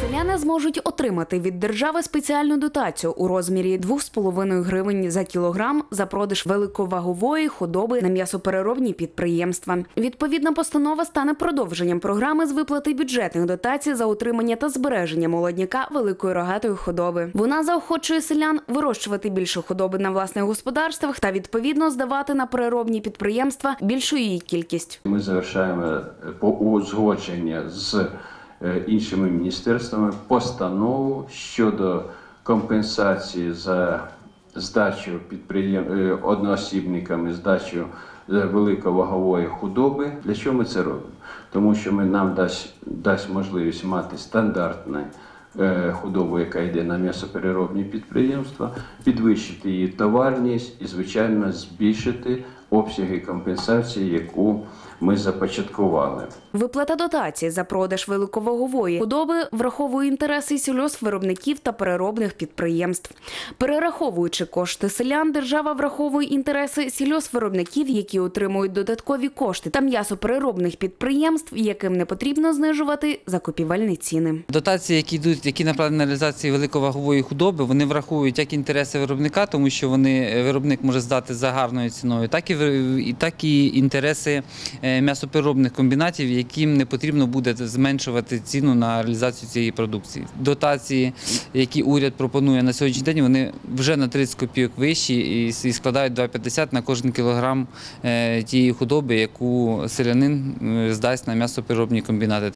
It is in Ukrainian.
Селяни зможуть отримати від держави спеціальну дотацію у розмірі 2,5 гривень за кілограм за продаж великовагової худоби на м'ясопереробні підприємства. Відповідна постанова стане продовженням програми з виплати бюджетних дотацій за утримання та збереження молодняка великої рогатої худоби. Вона заохочує селян вирощувати більше худоби на власних господарствах та відповідно здавати на переробні підприємства більшу її кількість. Ми завершаємо по узгодження з іншими міністерствами постанову щодо компенсації за здачу підприєм... е, одноосібниками здачу е, великовагової худоби. Для чого ми це робимо? Тому що ми нам дасть, дасть можливість мати стандартну е, худобу, яка йде на м'ясопереробні підприємства, підвищити її товарність і, звичайно, збільшити обсяги компенсації, яку ми започаткували. Виплата дотації за продаж великовагової худоби враховує інтереси сільгоспвиробників та переробних підприємств. Перераховуючи кошти селян, держава враховує інтереси сільгоспвиробників, які отримують додаткові кошти, та м'ясопереробних підприємств, яким не потрібно знижувати закупівельні ціни. Дотації, які йдуть, які направлені на реалізацію великовагової худоби, вони враховують як інтереси виробника, тому що вони виробник може здати за гарною ціною, так і так і інтереси е, м'ясопереробних комбінатів, яким не потрібно буде зменшувати ціну на реалізацію цієї продукції. Дотації, які уряд пропонує на сьогоднішній день, вони вже на 30 копійок вищі і складають 2,50 на кожен кілограм е, тієї худоби, яку селянин е, здасть на м'ясопереробні комбінати.